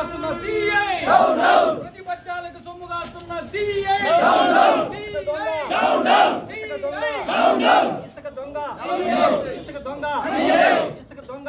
కాస్తున్న CI ప్రతిపక్షాలకు సొమ్ము కాస్తున్న CI ఇసుక దొంగ ఇసుక దొంగ ఇసుక దొంగ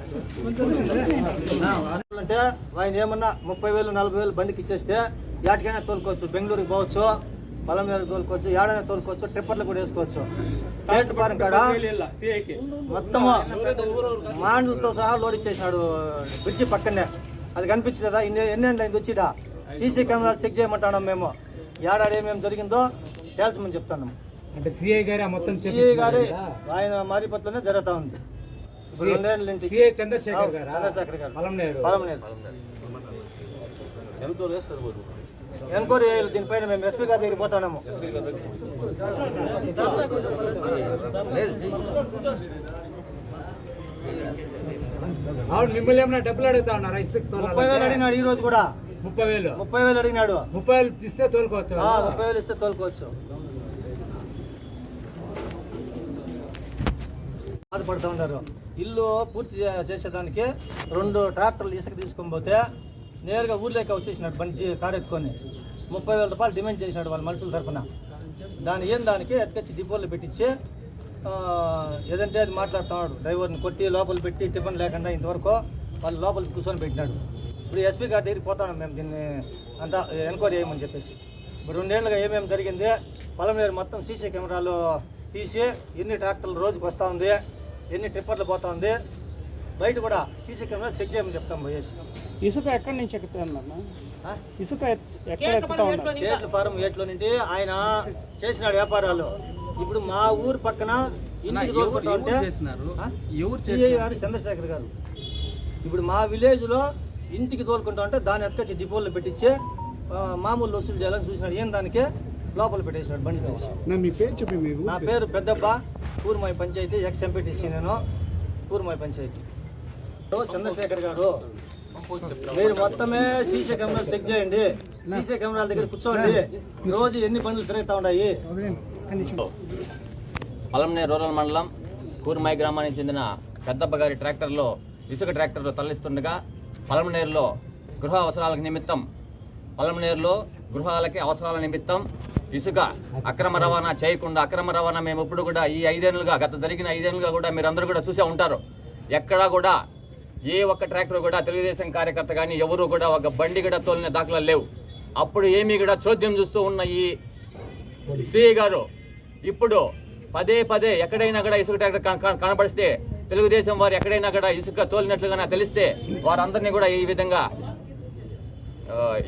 అంటే ఆయన ఏమన్నా ముప్పై వేలు నలభై వేలు బండికి ఇచ్చేస్తే యాటికైనా తోలుకోవచ్చు. బెంగళూరుకి పోవచ్చు పొలం మీద తోలుకోవచ్చు ఏడైనా తోలుకోవచ్చు ట్రిప్పర్లు కూడా వేసుకోవచ్చు. ప్లేట్ ఫారం కాడ? మొత్తము మాండ్లతో సహా లోడ్ ఇచ్చేసినాడు బ్రిడ్జి పక్కనే. అది కనిపించలేదా? ఇన్ని ఎన్ని ఎండ్లు అయింది వచ్చిడా సీసీ కెమెరాలు చెక్ చేయమంటాం మేము. ఏడాది ఏమేమి జరిగిందో తేల్చమని చెప్తాను అంటే సిఐ గారు మొత్తం సిఐ గారి ఆయన మారిపత్రనే జరుగుతూ ఉంది. సిఐ చంద్రశేఖర్ గారు? చంద్రశేఖర్ గారు. పొలంనేరు పొలం లేదు ఎంక్వైరీ చేయాలి దీనిపైన మేము ఎస్పీ గారి దగ్గరికి పోతున్నాము. అవును మిమ్మల్ని ఏమైనా డబ్బులు అడుగుతా ఉన్నారా ఇసుక ముప్పై వేలు? అడిగినాడు ఈ రోజు కూడా. ముప్పై వేలు. ముప్పై వేలు అడిగినాడు. ముప్పై వేలు ఇస్తే తోలుకోవచ్చు ఆ, ముప్పై వేలు ఇస్తే తోలుకోవచ్చు. బాధపడుతూ ఉన్నారు. ఇల్లు పూర్తి చేసేదానికి రెండు ట్రాక్టర్లు ఇసుక తీసుకొని పోతే నేరుగా ఊర్లోకి వచ్చేసినాడు బండి కారెత్తుకొని ముప్పై వేల రూపాయలు డిమాండ్ చేసినాడు వాళ్ళ మనుషుల తరఫున దాని ఏం దానికి ఎత్తుకొచ్చి డిపోలో పెట్టించి ఏదంటే అది మాట్లాడుతున్నాడు డ్రైవర్ని కొట్టి లోపల పెట్టి టిఫిన్ లేకుండా ఇంతవరకు వాళ్ళు లోపల కూర్చొని పెట్టినాడు. ఇప్పుడు ఎస్పీ గారి దగ్గరికి పోతాను మేము దీన్ని అంతా ఎంక్వైరీ చేయమని చెప్పేసి. ఇప్పుడు రెండేళ్ళుగా ఏమేమి జరిగింది? పొలం మీద మొత్తం సీసీ కెమెరాలు తీసి ఎన్ని ట్రాక్టర్లు రోజుకి వస్తూ ఉంది? ఎన్ని ట్రిప్పర్లు పోతా ఉంది బయట కూడా సీసీ కెమెరా చెక్ చేయమని చెప్తాం పోయేసి ఇసుక ఎక్కడి నుంచి? ఇసుక ఎత్- ఎక్కడ ఎక్కుతా ఉన్నారు? ఏట్ల ఫారం ఏట్లో నుండి ఆయన చేసినాడు వ్యాపారాలు. ఇప్పుడు మా ఊరు పక్కన ఇంటికి ఉంటే? CI గారు చంద్రశేఖర్ గారు. ఇప్పుడు మా విలేజ్లో ఇంటికి తోలుకుంటా ఉంటే దాన్ని ఎత్తుకొచ్చి డిపోలో పెట్టించి మామూలు వసూలు చేయాలని చూసినాడు. ఏం దానికి? లోపల పెట్టేసినాడు బండి తీసి. నా మీ పేరు చెప్పి మీరు నా పేరు. పెద్దప్ప పూర్మాయి పంచాయతీ ఎక్స్ ఎంపీటీసీ నేను పూర్మాయి పంచాయతీ. చంద్రశేఖర్ గారు. మీరు మొత్తమే సీసీ కెమెరాలు చెక్ చేయండి. సీసీ కెమెరాల దగ్గర కూర్చోండి. రోజు ఎన్ని బండ్లు తిరుగుతూ ఉన్నాయి? పలంనే రూరల్ మండలం కూర్మాయి గ్రామానికి చెందిన పెద్దప్ప గారి ట్రాక్టర్లో ఇసుక ట్రాక్టర్లో తరలిస్తుండగా పలమనేరులో గృహ అవసరాలకు నిమిత్తం పలమనేరులో గృహాలకి అవసరాల నిమిత్తం ఇసుక అక్రమ రవాణా చేయకుండా అక్రమ రవాణా మేము ఎప్పుడు కూడా ఈ ఐదేళ్ళుగా గత జరిగిన ఐదేళ్ళుగా కూడా మీరందరూ కూడా చూసే ఉంటారు. ఎక్కడా కూడా ఏ ఒక్క ట్రాక్టర్ కూడా తెలుగుదేశం కార్యకర్త కానీ ఎవరు కూడా ఒక బండి కూడా తోలిన దాఖలాలు లేవు. అప్పుడు ఏమీ కూడా చోద్యం చూస్తూ ఉన్న ఈ సిఐ గారు ఇప్పుడు పదే పదే ఎక్కడైనా కూడా ఇసుక ట్రాక్టర్ కనబడిస్తే తెలుగుదేశం వారు ఎక్కడైనా కూడా ఇసుక తోలినట్లుగా తెలిస్తే వారందరినీ కూడా ఈ విధంగా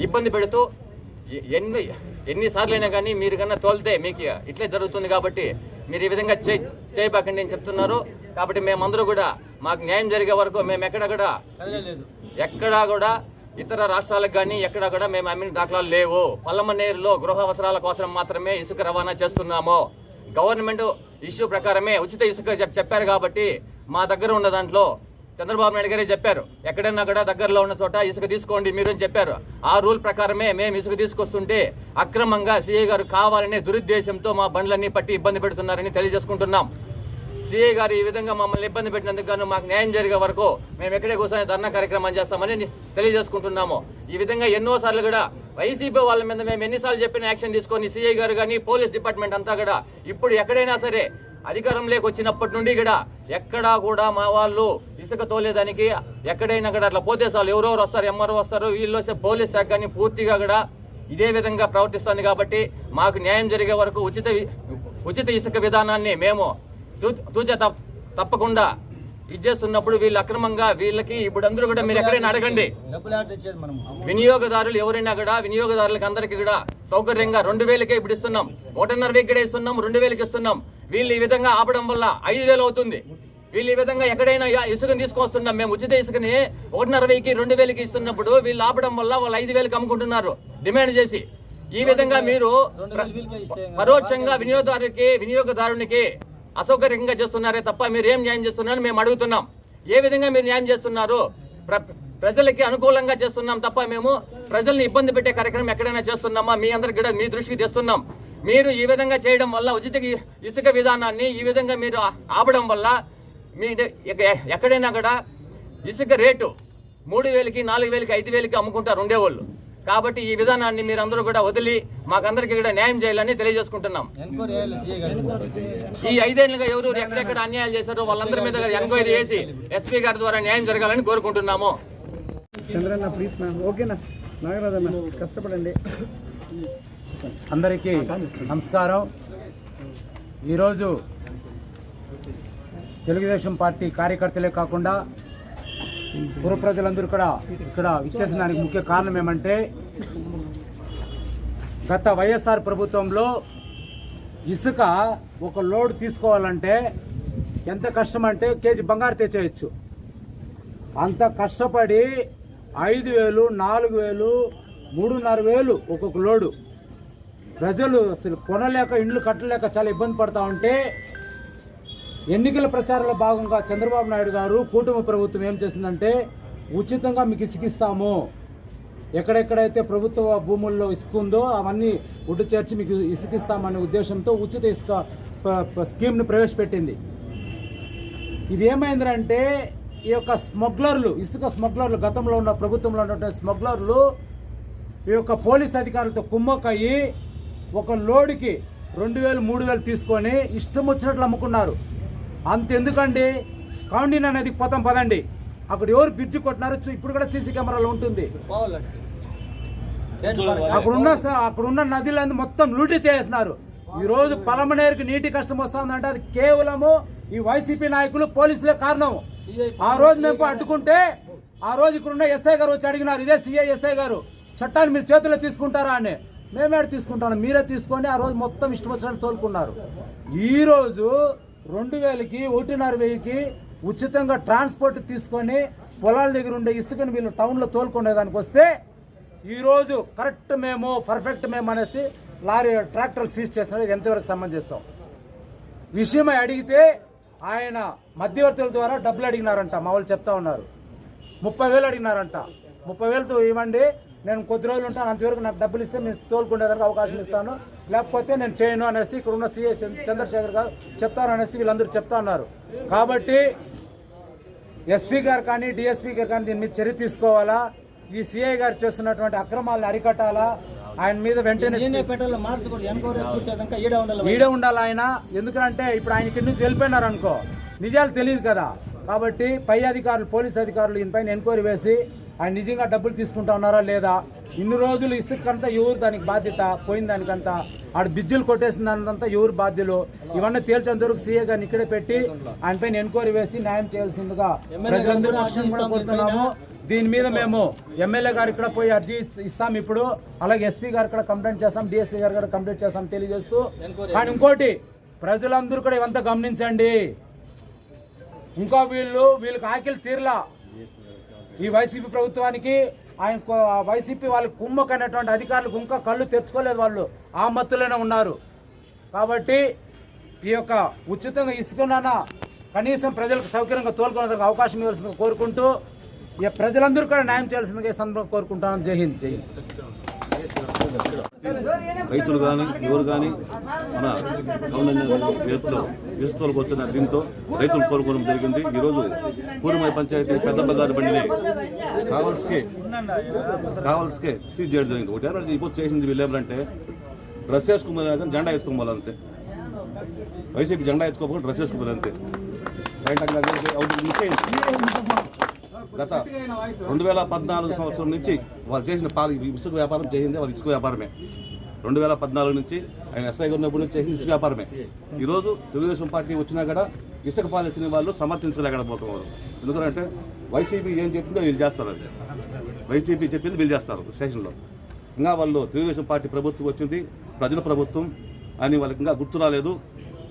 ఇబ్బంది పెడుతూ ఎన్ని ఎన్నిసార్లు అయినా కానీ మీరు కన్నా తోలితే మీకు ఇట్లే జరుగుతుంది కాబట్టి మీరు ఈ విధంగా చే చేయబాకండి అని చెప్తున్నారు. కాబట్టి మేమందరూ కూడా మాకు న్యాయం జరిగే వరకు మేము ఎక్కడ కూడా లేదు ఎక్కడా కూడా ఇతర రాష్ట్రాలకు కానీ ఎక్కడా కూడా మేము అమ్మిన దాఖలాలు లేవు. పల్లమనేరులో గృహ అవసరాల కోసం మాత్రమే ఇసుక రవాణా చేస్తున్నాము. గవర్నమెంట్ ఇష్యూ ప్రకారమే ఉచిత ఇసుక చెప్పారు కాబట్టి మా దగ్గర ఉన్న దాంట్లో చంద్రబాబు నాయుడు గారే చెప్పారు ఎక్కడైనా కూడా దగ్గరలో ఉన్న చోట ఇసుక తీసుకోండి మీరు అని చెప్పారు. ఆ రూల్ ప్రకారమే మేము ఇసుక తీసుకొస్తుంటే అక్రమంగా సీఏ గారు కావాలనే దురుద్దేశంతో మా బండ్లన్నీ పట్టి ఇబ్బంది పెడుతున్నారని తెలియజేసుకుంటున్నాం. సిఐ గారు ఈ విధంగా మమ్మల్ని ఇబ్బంది పెట్టినందుకు గాను మాకు న్యాయం జరిగే వరకు మేము ఎక్కడే కూర్చొని ధర్నా కార్యక్రమం చేస్తామని తెలియజేసుకుంటున్నాము. ఈ విధంగా ఎన్నో సార్లు కూడా వైసీపీ వాళ్ళ మీద మేము ఎన్నిసార్లు చెప్పిన యాక్షన్ తీసుకొని సిఐ గారు కానీ పోలీస్ డిపార్ట్మెంట్ అంతా కూడా ఇప్పుడు ఎక్కడైనా సరే అధికారంలోకి వచ్చినప్పటి నుండి కూడా ఎక్కడా కూడా మా వాళ్ళు ఇసుక తోలేదానికి ఎక్కడైనా కూడా అట్లా పోతే చాలు. ఎవరెవరు వస్తారు ఎంఆర్ఓ వస్తారు వీళ్ళు వస్తే పోలీస్ శాఖ కానీ పూర్తిగా కూడా ఇదే విధంగా ప్రవర్తిస్తుంది కాబట్టి మాకు న్యాయం జరిగే వరకు ఉచిత ఉచిత ఇసుక విధానాన్ని మేము తూచ తప్పకుండా ఇచ్చేస్తున్నప్పుడు వీళ్ళు అక్రమంగా వీళ్ళకి ఇప్పుడు అందరూ కూడా మీరు ఎక్కడైనా అడగండి. వినియోగదారులు ఎవరైనా కూడా వినియోగదారులకు అందరికీ కూడా సౌకర్యంగా రెండు వేలకే ఇప్పుడు ఇస్తున్నాం. ఒకటిన్నర వేలు ఇస్తున్నాం రెండు వేలకి ఇస్తున్నాం. వీళ్ళు ఈ విధంగా ఆపడం వల్ల ఐదు వేలు అవుతుంది వీళ్ళు ఈ విధంగా ఎక్కడైనా ఇసుకని తీసుకొస్తున్నాం. మేము ఉచిత ఇసుకని ఒకటిన్నర వెయ్యికి రెండు వేలకి ఇస్తున్నప్పుడు వీళ్ళు ఆపడం వల్ల వాళ్ళు ఐదు వేలకు అమ్ముకుంటున్నారు. డిమాండ్ చేసి. ఈ విధంగా మీరు పరోక్షంగా వినియోగదారునికి వినియోగదారునికి అసౌకర్యంగా చేస్తున్నారే తప్ప మీరు ఏం న్యాయం చేస్తున్నారని మేము అడుగుతున్నాం. ఏ విధంగా మీరు న్యాయం చేస్తున్నారు ప్ర- ప్రజలకి అనుకూలంగా చేస్తున్నాం తప్ప మేము ప్రజల్ని ఇబ్బంది పెట్టే కార్యక్రమం ఎక్కడైనా చేస్తున్నామా? మీ అందరికి కూడా మీ దృష్టికి తెస్తున్నాం. మీరు ఈ విధంగా చేయడం వల్ల ఉచిత ఇసుక విధానాన్ని ఈ విధంగా మీరు ఆపడం వల్ల మీ ఎక్కడైనా కూడా ఇసుక రేటు మూడు వేలకి నాలుగు వేలకి ఐదు వేలకి అమ్ముకుంటారు ఉండేవాళ్ళు కాబట్టి ఈ విధానాన్ని మీరందరూ కూడా వదిలి మాకందరికీ కూడా న్యాయం చేయాలని తెలియజేసుకుంటున్నాం. ఈ ఐదేళ్ళుగా ఎవరు ఎక్కడెక్కడ అన్యాయాలు చేశారో వాళ్ళందరి మీద ఎంక్వైరీ చేసి ఎస్పీ గారి ద్వారా న్యాయం జరగాలని కోరుకుంటున్నాము. చంద్రన్న ప్లీజ్ నా ఓకేనా నాగరాజ్ అన్న కష్టపడండి. అందరికీ నమస్కారం. ఈరోజు తెలుగుదేశం పార్టీ కార్యకర్తలే కాకుండా పుర ప్రజలందరూ కూడా ఇక్కడ ఇచ్చేసిన దానికి ముఖ్య కారణం ఏమంటే గత వైఎస్ఆర్ ప్రభుత్వంలో ఇసుక ఒక లోడ్ తీసుకోవాలంటే ఎంత కష్టం అంటే కేజీ బంగారు తెచ్చేయచ్చు. అంత కష్టపడి ఐదు వేలు నాలుగు వేలు మూడున్నర వేలు ఒక్కొక్క లోడు. ప్రజలు అసలు కొనలేక ఇండ్లు కట్టలేక చాలా ఇబ్బంది పడతా ఉంటే ఎన్నికల ప్రచారంలో భాగంగా చంద్రబాబు నాయుడు గారు కూటమి ప్రభుత్వం ఏం చేసిందంటే ఉచితంగా మీకు ఇసుకిస్తాము ఎక్కడెక్కడైతే ప్రభుత్వ భూముల్లో ఇసుక ఉందో అవన్నీ ఒడ్డు చేర్చి మీకు ఇసుకిస్తామనే ఉద్దేశంతో ఉచిత ఇసుక స్కీమ్ను ప్రవేశపెట్టింది. ఇది ఏమైందంటే ఈ యొక్క స్మగ్లర్లు ఇసుక స్మగ్లర్లు గతంలో ఉన్న ప్రభుత్వంలో ఉన్నటువంటి స్మగ్లర్లు ఈ యొక్క పోలీస్ అధికారులతో కుమ్మక్కయ్యి ఒక లోడుకి రెండు వేలు మూడు వేలు తీసుకొని ఇష్టం వచ్చినట్లు అమ్ముకున్నారు. అంతెందుకండి? కౌండిన్ అనేది పోతాం పదండి. అక్కడ ఎవరు బ్రిడ్జి కొట్టినారో ఇప్పుడు కూడా సీసీ కెమెరాలో ఉంటుంది. అక్కడున్న అక్కడున్న నదులందు మొత్తం లూటీ చేసినారు ఈరోజు పలమనేరుకి నీటి కష్టం వస్తుందంటే అది కేవలము ఈ వైసీపీ నాయకులు పోలీసులే కారణం. ఆ రోజు మేము అడ్డుకుంటే ఆ రోజు ఇక్కడున్న ఎస్ఐ గారు వచ్చి అడిగినారు ఇదే సిఐ ఎస్ఐ గారు చట్టాన్ని మీరు చేతుల్లో తీసుకుంటారా అని. మేమే తీసుకుంటాను మీరే తీసుకొని ఆ రోజు మొత్తం ఇష్టం వచ్చినట్టు తోలుకున్నారు. ఈరోజు రెండు వేలకి ఒకటిన్నర వెయ్యికి ఉచితంగా ట్రాన్స్పోర్ట్ తీసుకొని పొలాల దగ్గర ఉండే ఇసుకని వీళ్ళు టౌన్లో తోలుకునేదానికి వస్తే ఈరోజు కరెక్ట్ మేము పర్ఫెక్ట్ మేము అనేసి లారీ ట్రాక్టర్ సీజ్ చేసినది ఎంతవరకు సంబంధిస్తాం విషయమై అడిగితే ఆయన మధ్యవర్తుల ద్వారా డబ్బులు అడిగినారంట మా వాళ్ళు చెప్తా ఉన్నారు. ముప్పై వేలు అడిగినారంట. ముప్పై వేలతో ఇవ్వండి నేను కొద్ది రోజులు ఉంటాను అంతవరకు నాకు డబ్బులు ఇస్తే నేను తోలుకునేదానికి అవకాశం ఇస్తాను. లేకపోతే నేను చేయను అనేసి ఇక్కడ ఉన్న సిఎస్ చంద్రశేఖర్ గారు చెప్తారు అనేసి వీళ్ళందరూ చెప్తా ఉన్నారు. కాబట్టి ఎస్పీ గారు కానీ డిఎస్పీ గారు కానీ దీని మీద చర్య తీసుకోవాలా? ఈ సిఐ గారు చేస్తున్నటువంటి అక్రమాలను అరికట్టాలా? ఆయన మీద వెంటనే ఈడే ఉండాలి ఆయన? ఎందుకంటే ఇప్పుడు ఆయన ఇక్కడి నుంచి వెళ్ళిపోయినారు అనుకో. నిజాలు తెలియదు కదా. కాబట్టి పై అధికారులు పోలీస్ అధికారులు ఈయనపైన ఎంక్వైరీ వేసి ఆయన నిజంగా డబ్బులు తీసుకుంటా ఉన్నారా లేదా? ఇన్ని రోజులు ఇసుకంతా ఎవరు దానికి బాధ్యత? పోయిన దానికంతా. ఆడ బిజ్జులు కొట్టేసిన దానికంతా ఎవరు బాధ్యులు? ఇవన్నీ తేల్చేంత వరకు సీఏ గారిని ఇక్కడే పెట్టి ఆయన పైన ఎంక్వైరీ వేసి న్యాయం చేయాల్సిందిగా ప్రజలందరూ కూడా కోరుతున్నాము. దీని మీద మేము ఎమ్మెల్యే గారు ఇక్కడ పోయి అర్జీ ఇస్- ఇస్తాం ఇప్పుడు. అలాగే ఎస్పీ గారు కూడా కంప్లైంట్ చేస్తాం. డిఎస్పీ గారు కూడా కంప్లైంట్ చేస్తాం తెలియజేస్తూ. కానీ ఇంకోటి ప్రజలందరూ కూడా ఇవంతా గమనించండి. ఇంకా వీళ్ళు వీళ్ళకి ఆకిలి తీరలా. ఈ వైసీపీ ప్రభుత్వానికి ఆయన వైసీపీ వాళ్ళు కుమ్మకైనటువంటి అధికారులకు ఇంకా కళ్ళు తెరుచుకోలేదు వాళ్ళు. ఆ మత్తులోనే ఉన్నారు. కాబట్టి ఈ యొక్క ఉచితంగా ఇసుకున్న కనీసం ప్రజలకు సౌకర్యంగా తోలుకునేందుకు అవకాశం ఇవ్వాల్సిందిగా కోరుకుంటూ ఈ ప్రజలందరూ కూడా న్యాయం చేయాల్సిందిగా ఈ సందర్భంగా కోరుకుంటాను జై హింద్ జై హింద్. రైతులు కానీ ఎవరు కానీ మన గవర్నమెంట్ ఎత్తులో ఇసుతోలకు వచ్చిన దీంతో రైతులు కోరుకోవడం జరిగింది. ఈరోజు పూర్వమై పంచాయతీ పెద్ద బజార్ బండిని కావల్స్కే కావల్స్కే సీజ్ చేయడం జరిగింది. ఒకటి ఎనర్జీ ఇప్పుడు చేసింది వీళ్ళు ఏమంటే డ్రెస్ వేసుకోమని కానీ జెండా వేసుకోవాలి అంతే వైసీపీ జెండా ఎత్తుకోకపోతే డ్రెస్ వేసుకోవాలి అంతే ఏంటంటే అది అవుతుంది గత రెండు వేల పద్నాలుగు సంవత్సరం నుంచి వాళ్ళు చేసిన పాలు ఇసుక వ్యాపారం చేసింది వాళ్ళు ఇసుక వ్యాపారమే. రెండు వేల పద్నాలుగు నుంచి ఆయన ఎస్ఐగా ఉన్నప్పుడు నుంచి చేసిన ఇసుక వ్యాపారమే. ఈరోజు తెలుగుదేశం పార్టీ వచ్చినా కూడా ఇసుక పాలిసిన వాళ్ళు సమర్థించలేకపోతున్నారు. ఎందుకంటే వైసీపీ ఏం చెప్పిందో వీళ్ళు చేస్తారు వైసీపీ చెప్పింది వీళ్ళు చేస్తారు స్టేషన్లో. ఇంకా వాళ్ళు తెలుగుదేశం పార్టీ ప్రభుత్వం వచ్చింది ప్రజల ప్రభుత్వం అని వాళ్ళకి ఇంకా గుర్తు రాలేదు.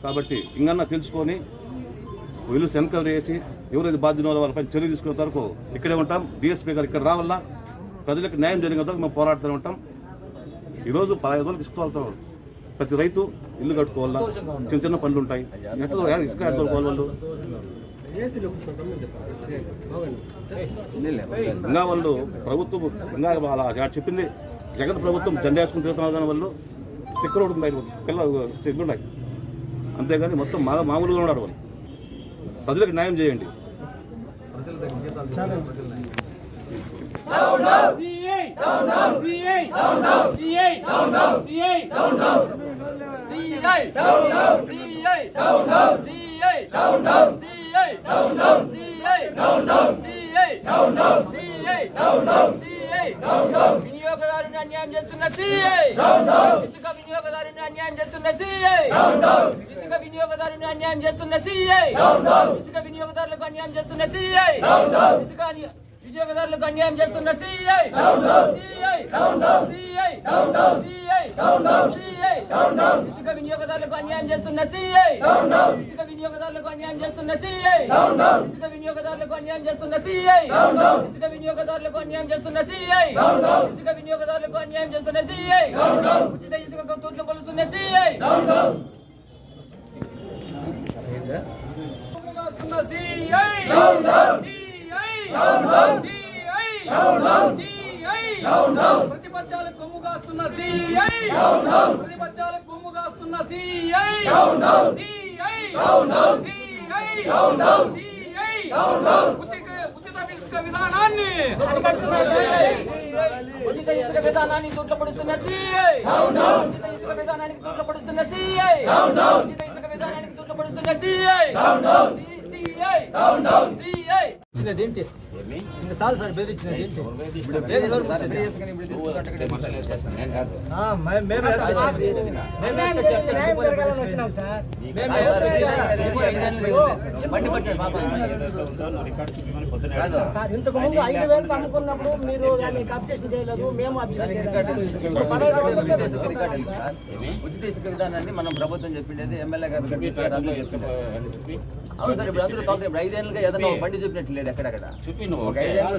కాబట్టి ఇంకన్నా తెలుసుకొని వీళ్ళు ఎన్క్వైరీ చేసి ఎవరైతే బాధ్యత వాళ్ళపై చర్య తీసుకునే వరకు ఇక్కడే ఉంటాం. డిఎస్పీ గారు ఇక్కడ రావాలా? ప్రజలకు న్యాయం జరిగిన వరకు మేము పోరాడుతూనే ఉంటాం. ఈరోజు పదహైదు రోజులకు ఇసుక తోలుతాం. ప్రతి రైతు ఇల్లు కట్టుకోవాలా? చిన్న చిన్న పనులు ఉంటాయి. ఎట్లా ఇసుక కట్టుకోవాలి వాళ్ళు? ఇంకా వాళ్ళు ప్రభుత్వం ఇంకా అలా చెప్పింది జగన్ ప్రభుత్వం జెండేసుకుని తిరుగుతున్నారు కానీ వాళ్ళు స్టిక్కర్ ఒకటి ఉన్నాయి పిల్ల ఉన్నాయి. అంతేగాని మొత్తం మా మామూలుగా ఉన్నారు వాళ్ళు. ప్రజలకు న్యాయం చేయండి. No, no, know. No, no, C A. No, no, C8. Don't No, no, C A. No, no, know. No, no, C A. No, no, C8. Don't No, no, C A. No, no, know. No, no, C A. No, no, C8. Don't know. C8. Don't know. C8. Don't know. C8. Don't know. C8. Don't know. అన్యాయం చేస్తున్న CI ఇసుక వినియోగదారుని అన్యాయం చేస్తున్న CI ఇసుక వినియోగదారుని అన్యాయం చేస్తున్న సిఐ ఇసుక వినియోగదారులకు అన్యాయం చేస్తున్న సిఐ ఇసుక అన్య- వినియోగదారులకు అన్యాయం చేస్తున్న CI CI CI CI CI ఇసుక వినియోగదారులకు అన్యాయం చేస్తున్న సిఐ ఇసుక వినియోగదారులకు అన్యాయం చేస్తున్న సిఐ ఇసుక వినియోగదారులకు అన్యాయం చేస్తున్న సిఐ ఇసుక వినియోగదారులకు అన్యాయం చేస్తున్న సిఐ ఇసుక వినియోగదారులకు అన్యాయం చేస్తున్న సిఐ ఉచిత ఇసుక తూట్లు కొలుస్తున్న సిఐ ప్రతిపక్షాలు కొమ్ము కాస్తున్న సిఐ ప్రతిపక్షాలు కొమ్ము కాస్తున్న సిఐ ఉచిత ఇసుక విధానాన్ని ఉచిత ఇసుక విధానాన్ని తూట్ల పడుతున్న సిఐ ఉచిత ఇసుక విధానానికి తూట్ల పడుతున్న సిఐ ఉచిత ఇసుక విధానానికి తూట్ల పడుతున్న సిఐ సిఐ ఇంకా సార్ బెదిరించినది ఏంటి. మేమే ఇంతకు ముందు ఐదు వేలకు అమ్ముకున్నప్పుడు మీరు దాన్ని అబ్జెక్షన్ చేయలేదు మేము అబ్జెక్షన్ చేయలేదు ఉచిత ఇసుక విధానాన్ని మనం ప్రభుత్వం చెప్పిండేది ఎమ్మెల్యే గారు. అవును సార్ ఇప్పుడు అందరూ తోలుతారు. ఇప్పుడు ఐదేళ్ళుగా ఏదైనా బండి చూపినట్టు లేదు ఎక్కడెక్కడ. ఒక. ఐదేళ్ళు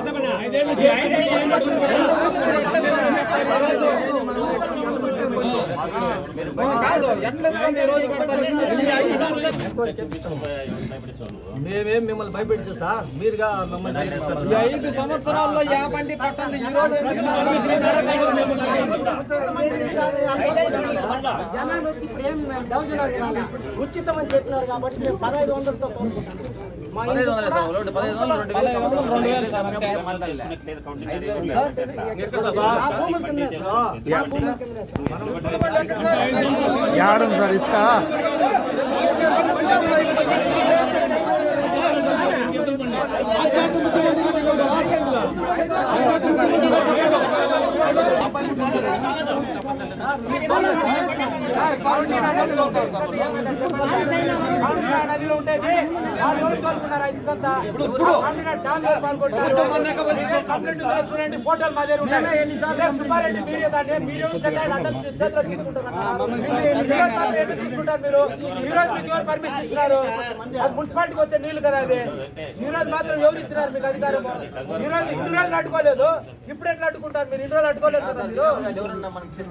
ఎట్లా తిరుగుతున్నారు? ఐదేళ్ళు మేమేం మిమ్మల్ని భయపెట్టు సార్ మీరుగా మమ్మల్ని ఐదు సంవత్సరాల్లో యాభండి పట్టండి ఈ రోజు జనాలు వచ్చి ఇప్పుడు ఏం మేము డౌజనర్ ఉచితం అని చెప్పినారు కాబట్టి మేము పదహైదు వందలతో కోరుకుంటాం మా పదహైదు వందలు ఇంట్లో సార్, రెండు పదహైదు వందలు రెండు వేలు కావాలి. రెండు వేలు చెప్పినప్పుడు ఏం మాట్లాడలే. ఐదు వేలు లేదు. ఆ భూముల కిందే సార్. ఆ భూముల కిందే సార్. యాడం సార్ ఇసుక కాంగ్రెస్ నదిలో ఉండేది తోలుకున్నారు ఇసుకంతా చూడండి ఫోటోలు మా దగ్గర సుబ్బారెడ్డి మీరే దాన్ని మీరు చేతిలో తీసుకుంటున్నారు తీసుకుంటారు మీరు ఈ రోజు మీకు ఎవరు పర్మిషన్ ఇచ్చినారు అది మున్సిపాలిటీకి వచ్చే నీళ్ళు కదా అది ఈ రోజు మాత్రం ఎవరు ఇచ్చినారు మీకు అధికారం ఈ రోజు ఇన్ని రోజులు అడ్డుకోలేదు ఇప్పుడు ఎట్లా అడ్డుకుంటారు మీరు ఇన్ని రోజులు అడ్డుకోలేదు కదా మీరు ఎవరన్నా మనకి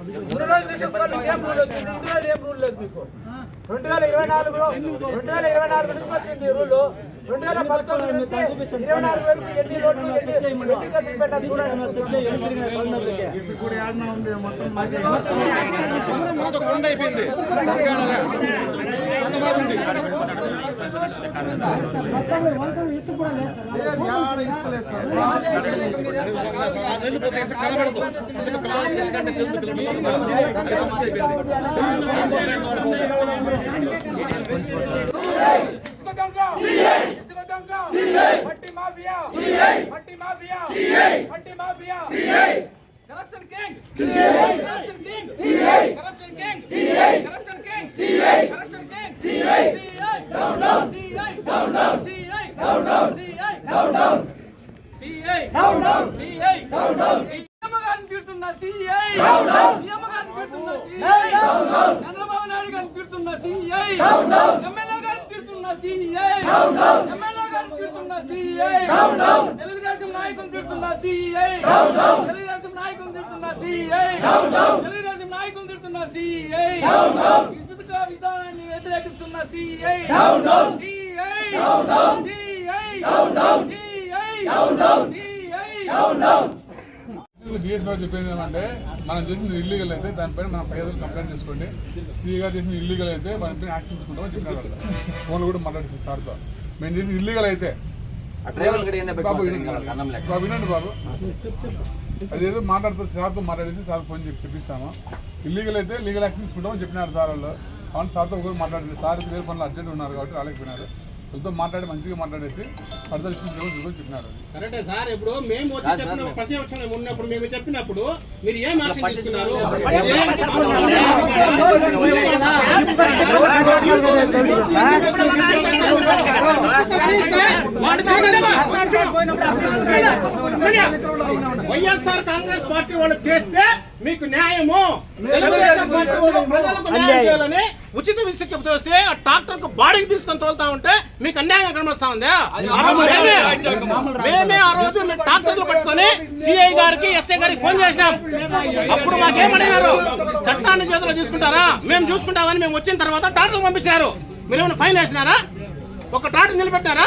ఏం రూల్ వచ్చింది ఇన్ని ఏం రూల్ లేదు మీకు రెండు వేల ఇరవై నాలుగులో రెండు వేల ఇరవై నాలుగు నుంచి వచ్చింది ఈ రూల్ రెండు వేల పంతొమ్మిది నుంచి ఇరవై నాలుగు వరకు ఎన్ని రోడ్లు ఎన్ని పెట్టారు చూడండి మొత్తం మాకే కొండ అయిపోయింది మొత్తం మట్టి మాఫియా మట్టి మాఫియా మట్టి mafia corruption king corruption king corruption king corruption king corruption king CI down down CI down down CI down down CI down down CI down down CI down down CM గారిని తిడుతున్న CI down down CM గారిని తిడుతున్న CI down down Chandrababu Naidu గారిని తిడుతున్న CI down down MLA గారిని తిడుతున్న CI down down MLA గారిని తిడుతున్న CI down down Telugu Desam నాయకులు తిడుతున్న సిఐ డౌన్ డౌన్ తెలుగుదేశం నాయకులు తిడుతున్న సిఐ డౌన్ డౌన్ తెలుగుదేశం నాయకులు తిడుతున్న సిఐ డౌన్ డౌన్ ఇసుక విధానాన్ని వ్యతిరేకిస్తున్న CI down down CI down down CI down down CI down down CI down down DS గారు చెప్పేది ఏమంటే మనం చేసింది ఇల్లీగల్ అయితే దానిపైన మనం పేదలు కంప్లైంట్ చేసుకోండి. సిఈ గారు చేసింది ఇల్లీగల్ అయితే దానిపైన యాక్షన్ తీసుకుంటామని చెప్పినారు ఫోన్లో కూడా మాట్లాడేసి సార్తో. మేము చేసింది ఇల్లీగల్ అయితే. బాబు వినండి బాబు. అదేదో మాట్లాడుతూ సార్తో మాట్లాడేసి సార్ ఫోన్ చెప్పి చెప్పిస్తాము. ఇల్లీగల్ అయితే లీగల్ యాక్షన్ తీసుకుంటామని చెప్పినారు సార్ వాళ్ళు. అవును సార్తో ఒకరు మాట్లాడింది సార్ వేరే పనులు అర్జెంట్ ఉన్నారు కాబట్టి రాలేకపోయినారు. వాళ్ళతో మాట్లాడి మంచిగా మాట్లాడేసి ఫర్దర్ ఇష్యూస్ చెప్పినారు. కరెక్టే సార్ ఇప్పుడు మేము వచ్చి చెప్పిన ప్రతిపక్షంలో ఉన్నప్పుడు మేము చెప్పినప్పుడు మీరు ఏం తీసుకున్నారు? వైఎస్ఆర్ కాంగ్రెస్ పార్టీ వాళ్ళు చేస్తే మీకు న్యాయము తెలుగుదేశం పార్టీ వాళ్ళు ప్రజలకు న్యాయం చేయాలని ఉచిత విసుక చేస్తే ఆ ట్రాక్టర్కు బాడీకి తీసుకొని తోలుతా ఉంటే మీకు అన్యాయంగా కనబడతా ఉంది. ఆ రోజు మేమే ఆ రోజు మేము ట్రాక్టర్లు పట్టుకొని సిఐ గారికి ఎస్ఐ గారికి ఫోన్ చేసినాం. అప్పుడు మాకేమడిగారు? చట్టాన్ని చేతిలో తీసుకుంటారా? మేము చూసుకుంటామని మేము వచ్చిన తర్వాత ట్రాక్టర్ పంపించారు మీరేమైనా ఫైన్ వేసినారా? ఒక ట్రాక్టర్ నిలబెట్టారా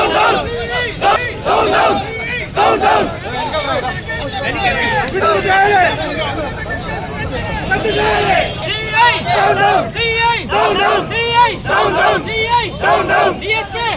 తోల్పించాడు ఇతను దగ్గర తోల్పించాడు డిఎస్పీ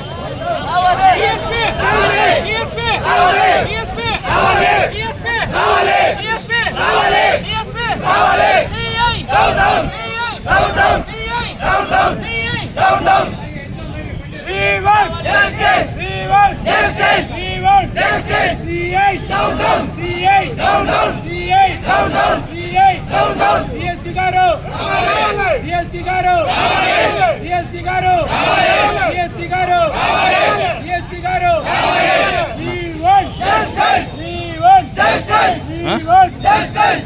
Huh?